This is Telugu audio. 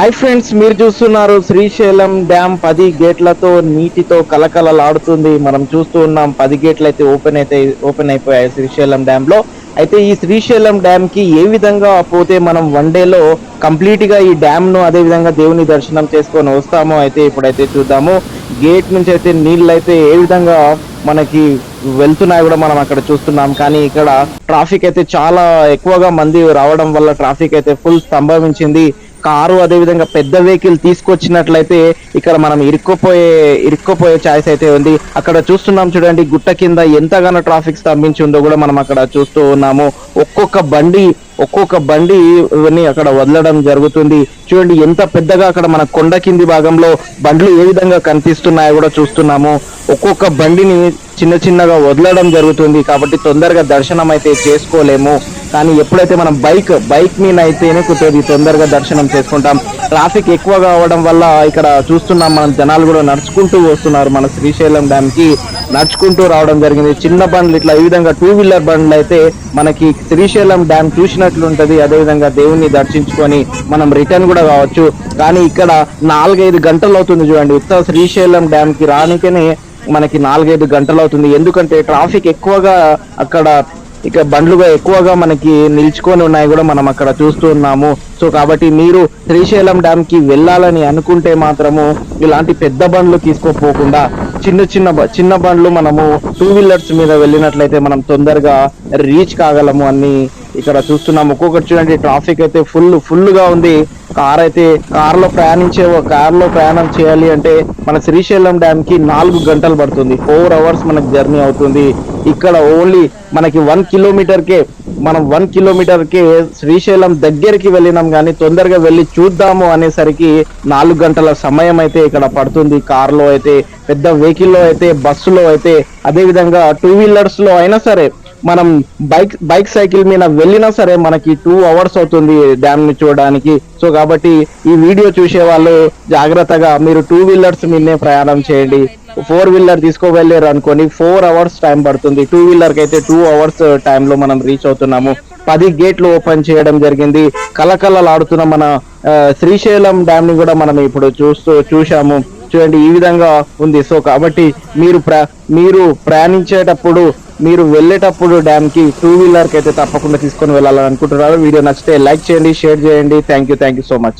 హాయ్ ఫ్రెండ్స్ మీరు చూస్తున్నారు శ్రీశైలం డ్యామ్ పది గేట్లతో నీటితో కలకలలాడుతుంది మనం చూస్తూ ఉన్నాం పది గేట్లు అయితే ఓపెన్ అయితే ఓపెన్ అయిపోయాయి శ్రీశైలం డ్యామ్లో అయితే ఈ శ్రీశైలం డ్యామ్కి ఏ విధంగా పోతే మనం వన్ డేలో కంప్లీట్గా ఈ డ్యామ్ను అదే విధంగా దేవుని దర్శనం చేసుకొని వస్తామో అయితే ఇప్పుడైతే చూద్దాము. గేట్ నుంచి అయితే నీళ్ళు అయితే ఏ విధంగా మనకి వెళ్తున్నాయి కూడా మనం అక్కడ చూస్తున్నాం. కానీ ఇక్కడ ట్రాఫిక్ అయితే చాలా ఎక్కువగా మంది రావడం వల్ల ట్రాఫిక్ అయితే ఫుల్ స్తంభవించింది కారు అదే విధంగా పెద్ద వెహికల్ తీసుకొచ్చినట్లయితే ఇక్కడ మనం ఇరుక్కుపోయే ఇరుక్కుపోయే ఛాయిస్ అయితే ఉంది. అక్కడ చూస్తున్నాం చూడండి గుట్ట కింద ఎంతగానో ట్రాఫిక్ స్తంభించి ఉందో కూడా మనం అక్కడ చూస్తూ ఉన్నాము. ఒక్కొక్క బండి ఒక్కొక్క బండి ఇవన్నీ అక్కడ వదలడం జరుగుతుంది. చూడండి ఎంత పెద్దగా అక్కడ మన కొండ కింది భాగంలో బండ్లు ఏ విధంగా కనిపిస్తున్నాయో కూడా చూస్తున్నాము. ఒక్కొక్క బండిని చిన్న చిన్నగా వదలడం జరుగుతుంది కాబట్టి తొందరగా దర్శనం అయితే చేసుకోలేము. కానీ ఎప్పుడైతే మనం బైక్ బైక్ మీద అయితేనే కొద్దిగా తొందరగా దర్శనం చేసుకుంటాం. ట్రాఫిక్ ఎక్కువగా అవడం వల్ల ఇక్కడ చూస్తున్నాం మనం జనాలు కూడా నడుచుకుంటూ వస్తున్నారు మన శ్రీశైలం డ్యామ్కి. నడుచుకుంటూ రావడం జరిగింది. చిన్న బండ్లు ఇట్లా ఈ విధంగా టూ వీలర్ బండ్లు అయితే మనకి శ్రీశైలం డ్యామ్ చూసినట్లుంటుంది. అదేవిధంగా అదే విధంగా దేవుణ్ణి దర్శించుకొని మనం రిటర్న్ కూడా కావచ్చు. కానీ ఇక్కడ నాలుగైదు గంటలు అవుతుంది చూడండి. ఉత్తర శ్రీశైలం డ్యామ్కి రానికనే మనకి నాలుగైదు గంటలు అవుతుంది. ఎందుకంటే ట్రాఫిక్ ఎక్కువగా అక్కడ ఇక బండ్లుగా ఎక్కువగా మనకి నిల్చుకొని ఉన్నాయి కూడా మనం అక్కడ చూస్తూ ఉన్నాము. సో కాబట్టి మీరు శ్రీశైలం డ్యామ్కి వెళ్ళాలని అనుకుంటే మాత్రము ఇలాంటి పెద్ద బండ్లు తీసుకోపోకుండా చిన్న చిన్న బ- చిన్న బండ్లు మనము టూ వీలర్స్ మీద వెళ్ళినట్లయితే మనం తొందరగా రీచ్ కాగలము అని ఇక్కడ చూస్తున్నాం. ఒక్కొక్కటి చూడండి ట్రాఫిక్ అయితే ఫుల్ ఫుల్గా ఉంది. కార్ అయితే కార్లో ప్రయాణించే కార్లో ప్రయాణం చేయాలి అంటే మన శ్రీశైలం డ్యామ్కి నాలుగు గంటలు పడుతుంది. ఫోర్ అవర్స్ మనకి జర్నీ అవుతుంది. ఇక్కడ ఓన్లీ మనకి వన్ కిలోమీటర్ కే మనం వన్ కిలోమీటర్ కే శ్రీశైలం దగ్గరికి వెళ్ళినాం కానీ తొందరగా వెళ్ళి చూద్దాము అనేసరికి నాలుగు గంటల సమయం అయితే ఇక్కడ పడుతుంది. కార్లో అయితే పెద్ద వెహికల్లో అయితే బస్సులో అయితే అదే విధంగా టూ వీలర్స్లో అయినా సరే మనం బైక్ బైక్ సైకిల్ మీద వెళ్ళినా సరే మనకి టూ అవర్స్ అవుతుంది డ్యామ్ని చూడడానికి. సో కాబట్టి ఈ వీడియో చూసే వాళ్ళు జాగ్రత్తగా మీరు టూ వీలర్స్ మీదనే ప్రయాణం చేయండి. ఫోర్ వీలర్ తీసుకో వెళ్ళారు అనుకోని ఫోర్ అవర్స్ టైం పడుతుంది. టూ వీలర్కి అయితే టూ అవర్స్ టైంలో మనం రీచ్ అవుతున్నాము. పది గేట్లు ఓపెన్ చేయడం జరిగింది. కలకలలాడుతున్న మన uh, శ్రీశైలం డ్యామ్ని కూడా మనం ఇప్పుడు చూస్తూ చూశాము. చూడండి ఈ విధంగా ఉంది. సో కాబట్టి మీరు ప్ర మీరు ప్రయాణించేటప్పుడు మీరు వెళ్ళేటప్పుడు డ్యామ్కి టూ వీలర్కి అయితే తప్పకుండా తీసుకొని వెళ్ళాలని అనుకుంటున్నారు వీడియో నచ్చితే లైక్ చేయండి షేర్ చేయండి. Thank you thank you so much